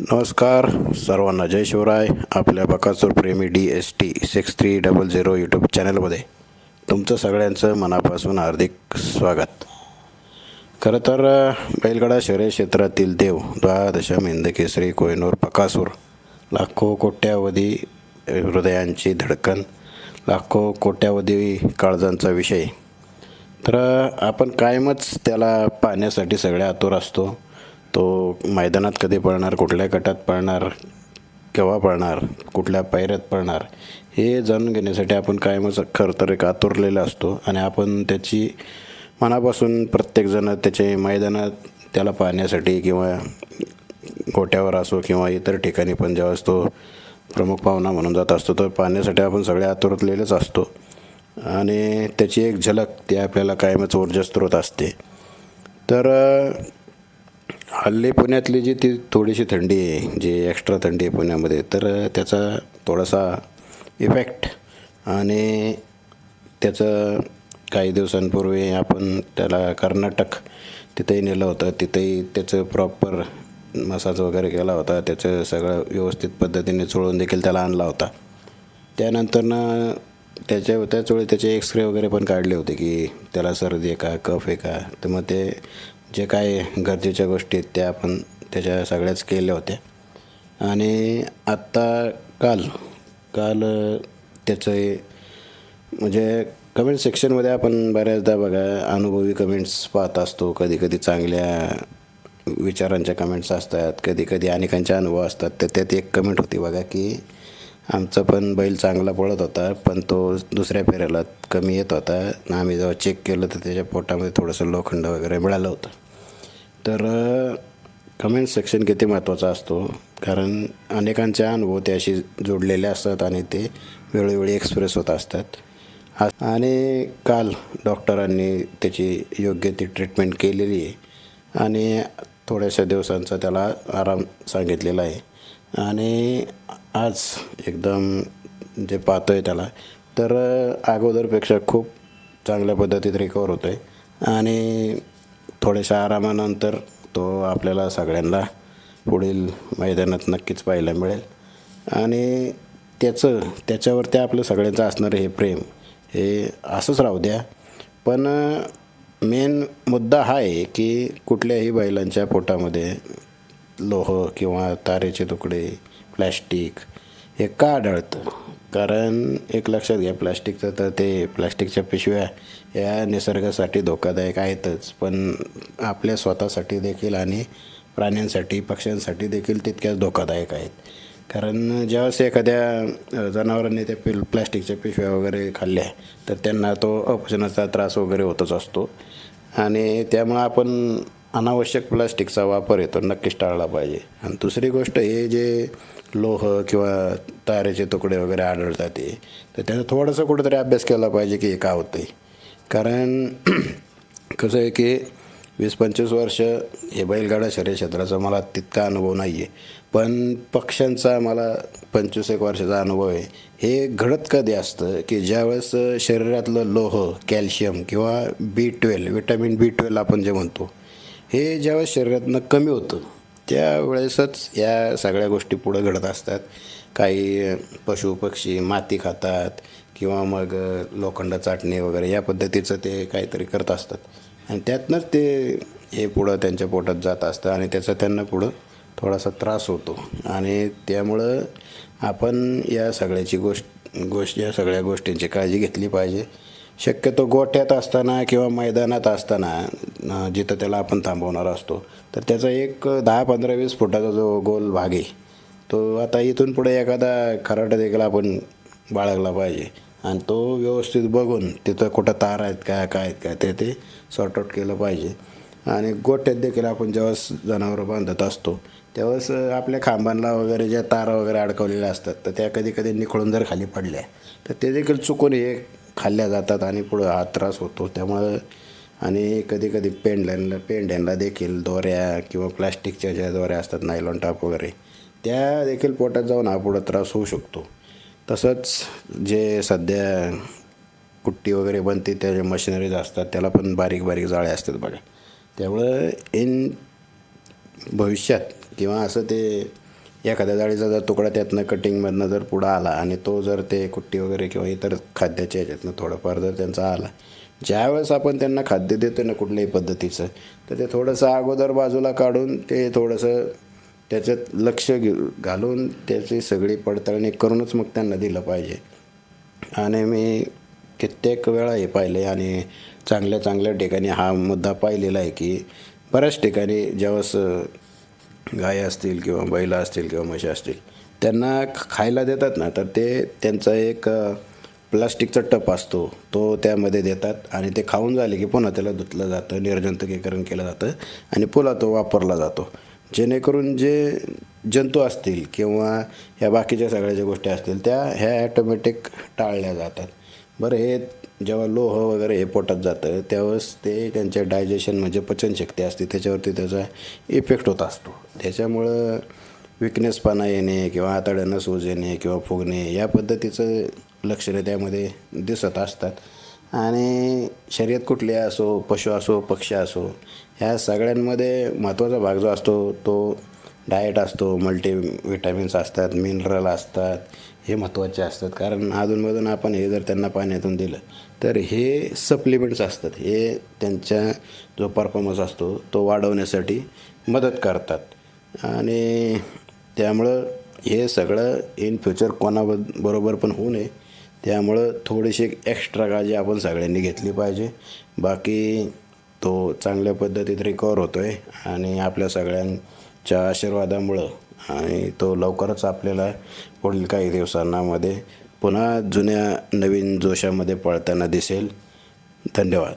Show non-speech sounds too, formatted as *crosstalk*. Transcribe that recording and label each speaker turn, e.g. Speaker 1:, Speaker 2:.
Speaker 1: नमस्कार सर्वांना जय शिवराय. आपल्या बकासूर प्रेमी D S T six three double zero YouTube चॅनलमध्ये तुमचं सगळ्यांचं मनापासून हार्दिक स्वागत. खरं तर बैलगडा शहरी क्षेत्रातील देव द्वादशम हिंदकेसरी कोहिनूर बकासूर लाखो कोट्यावधी हृदयांची धडकन लाखो कोट्यावधी काळजांचा विषय. तर आपण कायमच त्याला पाहण्यासाठी सगळ्या आतुर असतो. तो मैदानात कधी पळणार कुठल्या गटात पळणार केव्हा पळणार कुठल्या पायऱ्यात पळणार हे जाणून घेण्यासाठी आपण कायमच खरं तर एक आतुरलेला असतो आणि आपण त्याची मनापासून प्रत्येकजण त्याचे मैदानात त्याला पाहण्यासाठी किंवा गोट्यावर असो किंवा इतर ठिकाणी पण जेव्हा असतो प्रमुख पाहुणा म्हणून जात असतो तर पाहण्यासाठी आपण सगळे आतुरतलेलेच असतो. आणि त्याची एक झलक ती आपल्याला कायमच ऊर्जास्रोत असते. तर हल्ली पुण्यातली जी ती थोडीशी थंडी आहे जी एक्स्ट्रा थंडी आहे पुण्यामध्ये तर त्याचा थोडासा इफेक्ट आणि त्याचं काही दिवसांपूर्वी आपण त्याला कर्नाटक तिथेही नेलं होतं. तिथंही त्याचं प्रॉपर मसाज वगैरे केला होता. त्याचं सगळं व्यवस्थित पद्धतीने चोळून देखील त्याला आणला होता. त्यानंतरनं त्याच्या त्याच वेळी त्याचे एक्सरे वगैरे पण काढले होते की त्याला सर्दी आहे का कफ आहे का? तर मग ते जे काय गरजेच्या गोष्टी आहेत त्या आपण त्याच्या सगळ्याच केल्या होत्या. आणि आत्ता काल काल त्याचं म्हणजे कमेंट सेक्शनमध्ये आपण बऱ्याचदा बघा अनुभवी कमेंट्स पाहत असतो. कधी कधी चांगल्या विचारांच्या कमेंट्स असतात. कधी कधी अनेकांचे अनुभव असतात. तर त्यात एक कमेंट होती बघा की आमचा पण बैल चांगला पळत होता पण तो दुसऱ्या फेऱ्याला कमी येत होता. आणि आम्ही जेव्हा चेक केलं तर त्याच्या पोटामध्ये थोडंसं लोखंड वगैरे मिळालं होतं. तर कमेंट सेक्शन किती महत्त्वाचा असतो? कारण अनेकांचे अनुभव त्याशी जोडलेले असतात आणि ते वेळोवेळी एक्सप्रेस होत असतात. आणि काल डॉक्टरांनी त्याची योग्य ती ट्रीटमेंट केलेली आहे. आणि थोड्याशा दिवसांचा त्याला आराम सांगितलेला आहे. आणि आज एकदम जे पाहतो आहे त्याला तर अगोदरपेक्षा खूप चांगल्या पद्धतीत रिकवर होतो आहे आणि थोड्याशा आरामानंतर तो आपल्याला सगळ्यांना पुढील मैदानात नक्कीच पाहायला मिळेल. आणि त्याचं त्याच्यावरती आपलं सगळ्यांचं असणारं हे प्रेम हे असंच राहू द्या. पण मेन मुद्दा हा आहे की कुठल्याही बैलांच्या पोटामध्ये लोह किंवा तारेचे तुकडे प्लॅस्टिक हे का आढळतं? कारण एक लक्षात घ्या प्लॅस्टिकचं तर ते प्लॅस्टिकच्या पिशव्या या निसर्गासाठी धोकादायक आहेतच. पण आपल्या स्वतःसाठी देखील आणि प्राण्यांसाठी पक्ष्यांसाठी देखील तितक्याच धोकादायक आहेत. कारण ज्यावेळेस एखाद्या जनावरांनी त्या पिल प्लॅस्टिकच्या पिशव्या वगैरे खाल्ल्या तर त्यांना तो अपचनाचा त्रास वगैरे होतच असतो. आणि त्यामुळं आपण अनावश्यक प्लास्टिकचा वापर येतो नक्कीच टाळला पाहिजे. आणि दुसरी गोष्ट हे जे लोह किंवा तारेचे तुकडे वगैरे आढळतात ते तर त्याचा थोडंसं कुठेतरी अभ्यास केला पाहिजे की हे का होतं आहे कारण *clears throat* कसं आहे की वीस पंचवीस वर्ष हे बैलगाडा शर्यत क्षेत्राचा मला तितका अनुभव नाही आहे पण पक्ष्यांचा मला पंचवीस एक वर्षाचा अनुभव आहे. हे घडत कधी असतं की ज्यावेळेस शरीरातलं लोह कॅल्शियम किंवा B twelve vitamin B twelve आपण जे म्हणतो हे ज्यावेळेस शरीरातनं कमी होतं त्यावेळेसच या सगळ्या गोष्टी पुढं घडत असतात. काही पशु पक्षी माती खातात किंवा मग लोखंड चाटणे वगैरे या पद्धतीचं ते काहीतरी करत असतात. आणि त्यातनंच ते हे पुढं त्यांच्या पोटात जात असतं आणि त्याचा त्यांना पुढं थोडासा त्रास होतो. आणि त्यामुळं आपण या सगळ्याची गोष्ट गोष्ट या सगळ्या गोष्टींची काळजी घेतली पाहिजे. शक्यतो गोठ्यात असताना किंवा मैदानात असताना जिथं त्याला आपण थांबवणार असतो. तर त्याचा एक दहा पंधरा वीस फुटाचा जो गोल भाग आहे तो आता इथून पुढे एखादा खराटा देखील आपण बाळगला पाहिजे. आणि तो व्यवस्थित बघून तिथं कुठं तार आहेत काय काय आहेत काय ते ते सॉर्ट आउट केलं पाहिजे. आणि गोठ्यात देखील आपण जेव्हा जनावरं बांधत असतो तेव्हाच आपल्या खांबांना वगैरे ज्या तारा वगैरे अडकवलेल्या असतात तर त्या कधी कधी निखळून जर खाली पडल्या तर ते देखील चुकून हे खाल्ल्या जातात आणि पुढं हा त्रास होतो. त्यामुळं आणि कधी कधी पेंढ्यांना पेंड्यांना देखील दोऱ्या किंवा प्लास्टिकच्या ज्या दोऱ्या असतात नायलॉन टाप वगैरे त्या देखील पोटात जाऊन हा पुढं त्रास होऊ शकतो. तसंच जे सध्या कुट्टी वगैरे बनते त्या ज्या मशिनरीज असतात त्याला पण बारीक बारीक जाळे असतात बघा. त्यामुळं इन भविष्यात किंवा असं ते एखाद्या जाळीचा जर तुकडा त्यातनं कटिंगमधनं जर पुढं आला आणि तो जर ते कुट्टी वगैरे किंवा इतर खाद्याच्या ह्याच्यातनं थोडंफार जर त्यांचा आला ज्यावेळेस आपण त्यांना खाद्य देतो ना कुठल्याही पद्धतीचं तर ते थोडंसं अगोदर बाजूला काढून ते थोडंसं त्याच्यात लक्ष घेऊ घालून त्याची सगळी पडताळणी करूनच मग त्यांना दिलं पाहिजे. आणि मी कित्येक वेळा हे पाहिले आणि चांगल्या चांगल्या ठिकाणी हा मुद्दा पाहिलेला आहे की बऱ्याच ठिकाणी ज्यावेळेस गाय असतील किंवा बैला असतील किंवा म्हशी असतील त्यांना खायला देतात ना तर ते त्यांचा एक प्लास्टिकचा टप असतो तो त्यामध्ये देतात आणि ते खाऊन झाले की पुन्हा त्याला धुतलं जातं निर्जंतुकीकरण केलं जातं आणि पुन्हा तो वापरला जातो. जेणेकरून जे जंतू असतील किंवा ह्या बाकीच्या सगळ्या ज्या गोष्टी असतील त्या ह्या ॲटोमॅटिक टाळल्या जातात. बरं हे जेव्हा लोह वगैरे हे पोटात जातं त्यावेळेस ते त्यांच्या डायजेशन म्हणजे पचनशक्ती असते त्याच्यावरती त्याचा इफेक्ट होत असतो. त्याच्यामुळं विकनेसपणा येणे किंवा आतड्यांना सूज येणे किंवा फुगणे या पद्धतीचं लक्षणे त्यामध्ये दिसत असतात. आणि शर्यत कुठली असो पशु असो पक्षी असो ह्या सगळ्यांमध्ये महत्त्वाचा भाग जो असतो तो डाएट असतो मल्टी विटॅमिन्स असतात मिनरल असतात हे महत्त्वाचे असतात. कारण अधूनमधून आपण हे जर त्यांना पाण्यातून दिलं तर हे सप्लिमेंट्स असतात. हे त्यांच्या जो परफॉर्मन्स असतो तो वाढवण्यासाठी मदत करतात. आणि त्यामुळं हे सगळं इन फ्युचर कोणाब बरोबर पण होऊ नये. त्यामुळं थोडीशी एक्स्ट्रा काळजी आपण सगळ्यांनी घेतली पाहिजे. बाकी तो चांगल्या पद्धतीत रिकवर होतो आहे आणि आपल्या सगळ्यांच्या आशीर्वादामुळं आणि तो लवकरच आपल्याला पुढील काही दिवसांमध्ये पुन्हा जुन्या नवीन जोशामध्ये पळताना दिसेल. धन्यवाद.